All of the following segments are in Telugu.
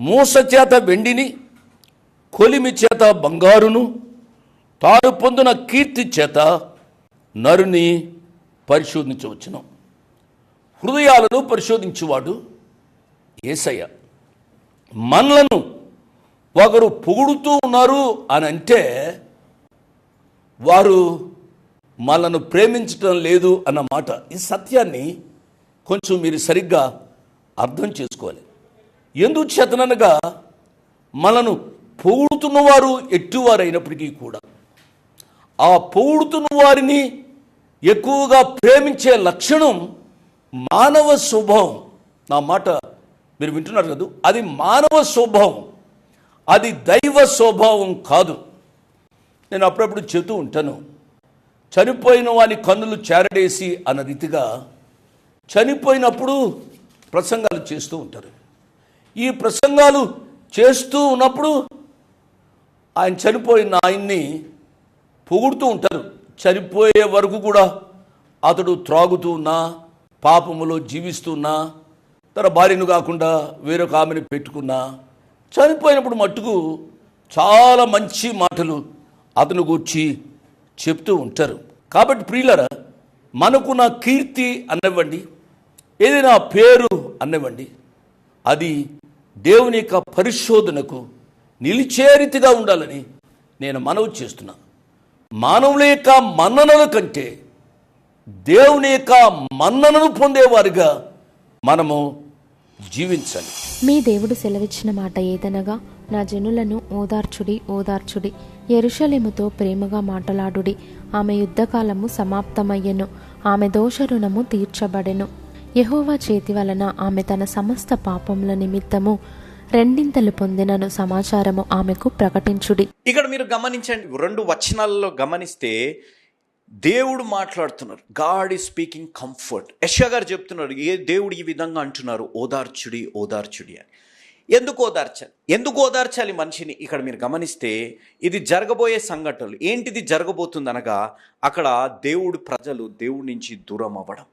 మూస చేత వెండిని కొలిమి చేత బంగారును తాను పొందిన కీర్తి చేత నరుని పరిశోధించవచ్చును. హృదయాలను పరిశోధించువాడు ఏసయ్య. మనలను ఒకరు పొగుడుతూ ఉన్నారు అని అంటే వారు మనను ప్రేమించటం లేదు అన్నమాట ఈ సత్యాన్ని కొంచెం మీరు సరిగ్గా అర్థం చేసుకోవాలి. ఎందుకు మనను పొగుడుతున్నవారు ఎట్టువారైనప్పటికీ కూడా ఆ పొగుడుతున్న వారిని ఎక్కువగా ప్రేమించే లక్షణం మానవ స్వభావం. నా మాట మీరు వింటున్నారు కదా? అది మానవ స్వభావం. అది దైవ స్వభావం కాదు. నేను అప్పుడప్పుడు చెబుతూ ఉంటాను చనిపోయిన వాని కన్నులు చేరడేసి అన్న రీతిగా చనిపోయినప్పుడు ప్రసంగాలు చేస్తూ ఉంటారు. ఈ ప్రసంగాలు చేస్తూ ఉన్నప్పుడు ఆయన చనిపోయిన ఆయన్ని పొగుడుతూ ఉంటారు. చనిపోయే వరకు కూడా అతడు త్రాగుతూ ఉన్నా పాపములో జీవిస్తున్నా తన భార్యను కాకుండా వేరొక ఆమెను పెట్టుకున్నా చనిపోయినప్పుడు మట్టుకు చాలా మంచి మాటలు అతను గూర్చి చెప్తూ ఉంటారు. కాబట్టి ప్రియులరా మనకు నా కీర్తి అన్నవ్వండి ఏదైనా పేరు అనివ్వండి అది దేవుని యొక్క పరిశోధనకు నిలిచేరితిగా ఉండాలని నేను మనవి చేస్తున్నా. మానవుల యొక్క మన్ననల కంటే దేవుని యొక్క మన్ననను పొందేవారుగా మనము జీవించాలి. మీ దేవుడు సెలవిచ్చిన మాట ఏదనగా నా జనులను ఓదార్చుడి ఓదార్చుడి ఎరుషలేముతో ప్రేమగా మాటలాడుడి. ఆమె యుద్ధకాలము సమాప్తమయ్యెను. ఆమె దోష రుణము తీర్చబడెను. యహోవా చేతి వలన ఆమె తన సమస్త పాపముల నిమిత్తము రెండింతలు పొందినను సమాచారము ఆమెకు ప్రకటించుడి. ఇక్కడ మీరు గమనించండి రెండు వచనాలలో గమనిస్తే దేవుడు మాట్లాడుతున్నారు గాడ్ ఈ స్పీకింగ్ కంఫర్ట్ యశా గారు చెప్తున్నారు ఏ దేవుడు ఈ విధంగా అంటున్నారు? ఓదార్చుడి ఓదార్చుడి అని. ఎందుకు ఓదార్చాలి? ఎందుకు ఓదార్చాలి మనిషిని? ఇక్కడ మీరు గమనిస్తే ఇది జరగబోయే సంఘటనలు. ఏంటిది జరగబోతుంది అనగా అక్కడ దేవుడు ప్రజలు దేవుడి నుంచి దూరం అవ్వడం.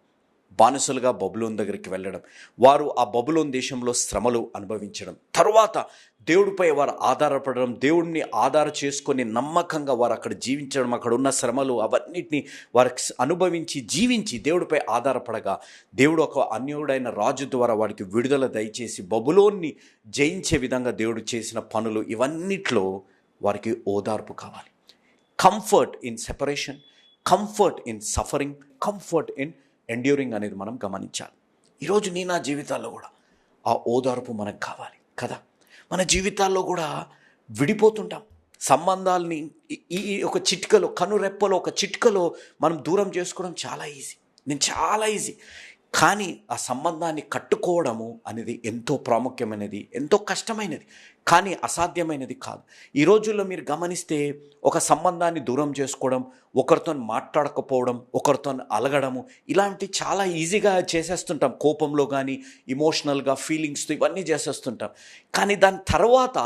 బానిసలుగా బబులోన్ దగ్గరికి వెళ్ళడం వారు ఆ బబులోన్ దేశంలో శ్రమలు అనుభవించడం తరువాత దేవుడిపై వారు ఆధారపడడం దేవుడిని ఆధార చేసుకొని నమ్మకంగా వారు అక్కడ జీవించడం అక్కడ ఉన్న శ్రమలు అవన్నిటిని వారు అనుభవించి జీవించి దేవుడిపై ఆధారపడగా దేవుడు ఒక అన్యుడైన రాజు ద్వారా వారికి విడుదల దయచేసి బబులోన్ని జయించే విధంగా దేవుడు చేసిన పనులు ఇవన్నిట్లో వారికి ఓదార్పు కావాలి. Comfort in separation comfort in suffering comfort in enduring అనేది మనం గమనించాలి. ఈరోజు నీ నా జీవితాల్లో కూడా ఆ ఓదార్పు మనకు కావాలి కదా? మన జీవితాల్లో కూడా విడిపోతుంటాం. సంబంధాలని ఈ- ఒక చిట్కలో కనురెప్పలో ఒక చిట్కలో మనం దూరం చేసుకోవడం చాలా ఈజీ నేను చాలా ఈజీ కానీ ఆ సంబంధాన్ని కట్టుకోవడము అనేది ఎంతో ప్రాముఖ్యమైనది ఎంతో కష్టమైనది కానీ అసాధ్యమైనది కాదు. ఈ రోజుల్లో మీరు గమనిస్తే ఒక సంబంధాన్ని దూరం చేసుకోవడం ఒకరితో మాట్లాడకపోవడం ఒకరితో అలగడము ఇలాంటి చాలా ఈజీగా చేసేస్తుంటాం. కోపంలో కానీ ఇమోషనల్గా ఫీలింగ్స్తో ఇవన్నీ చేసేస్తుంటాం. కానీ దాని తర్వాత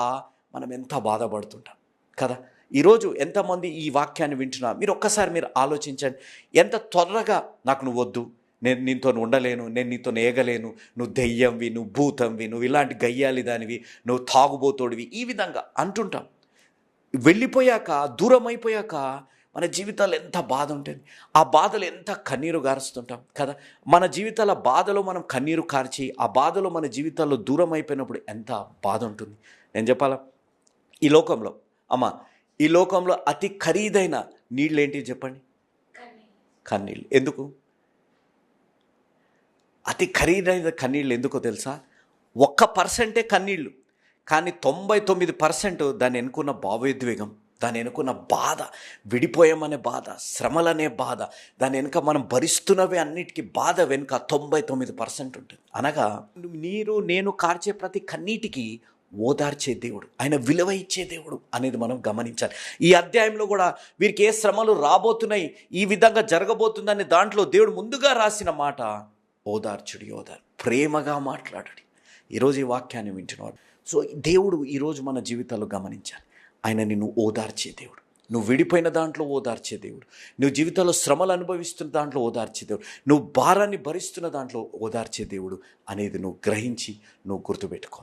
మనం ఎంత బాధపడుతుంటాం కదా? ఈరోజు ఎంతమంది ఈ వాక్యాన్ని వింటున్నా మీరు ఒక్కసారి మీరు ఆలోచించండి. ఎంత త్వరగా నాకు నువ్వు వద్దు నేను నీతో ఉండలేను నేను నీతో ఏగలేను నువ్వు దెయ్యంవి నువ్వు భూతంవి నువ్వు ఇలాంటి గయ్యాలి దానివి నువ్వు తాగుబోతోడివి. ఈ విధంగా అంటుంటాం. వెళ్ళిపోయాక దూరం అయిపోయాక మన జీవితాలు ఎంత బాధ ఉంటుంది. ఆ బాధలు ఎంత కన్నీరు గారుస్తుంటాం కదా. మన జీవితాల బాధలో మనం కన్నీరు కార్చి ఆ బాధలో మన జీవితాల్లో దూరం అయిపోయినప్పుడు ఎంత బాధ ఉంటుంది. నేను చెప్పాలా? ఈ లోకంలో అమ్మ ఈ లోకంలో అతి ఖరీదైన నీళ్ళు ఏంటి చెప్పండి కన్నీళ్ళు. ఎందుకు? అతి ఖరీదైన కన్నీళ్ళు ఎందుకో తెలుసా? ఒక్క పర్సెంటే కన్నీళ్ళు. కానీ తొంభై తొమ్మిది పర్సెంట్ దాన్ని ఎన్నుకున్న భావోద్వేగం దాని వెనుకున్న బాధ విడిపోయామనే బాధ శ్రమలనే బాధ దాని వెనుక మనం భరిస్తున్నవే అన్నిటికీ బాధ వెనుక తొంభై తొమ్మిది పర్సెంట్ ఉంటుంది. అనగా నీరు నేను కార్చే ప్రతి కన్నీటికి ఓదార్చే దేవుడు ఆయన విలువ ఇచ్చే దేవుడు అనేది మనం గమనించాలి. ఈ అధ్యాయంలో కూడా వీరికి ఏ శ్రమలు రాబోతున్నాయి ఈ విధంగా జరగబోతుందని దాంట్లో దేవుడు ముందుగా రాసిన మాట ఓదార్చుడి ఓదార్ ప్రేమగా మాట్లాడడి. ఈరోజు ఈ వాక్యాన్ని వింటున్నాడు సో దేవుడు ఈరోజు మన జీవితాల్లో గమనించాలి. ఆయన నిన్ను ఓదార్చే దేవుడు. నువ్వు విడిపోయిన దాంట్లో ఓదార్చే దేవుడు. నువ్వు జీవితంలో శ్రమలు అనుభవిస్తున్న దాంట్లో ఓదార్చే దేవుడు. నువ్వు భారాన్ని భరిస్తున్న దాంట్లో ఓదార్చే దేవుడు అనేది నువ్వు గ్రహించి నువ్వు గుర్తుపెట్టుకో.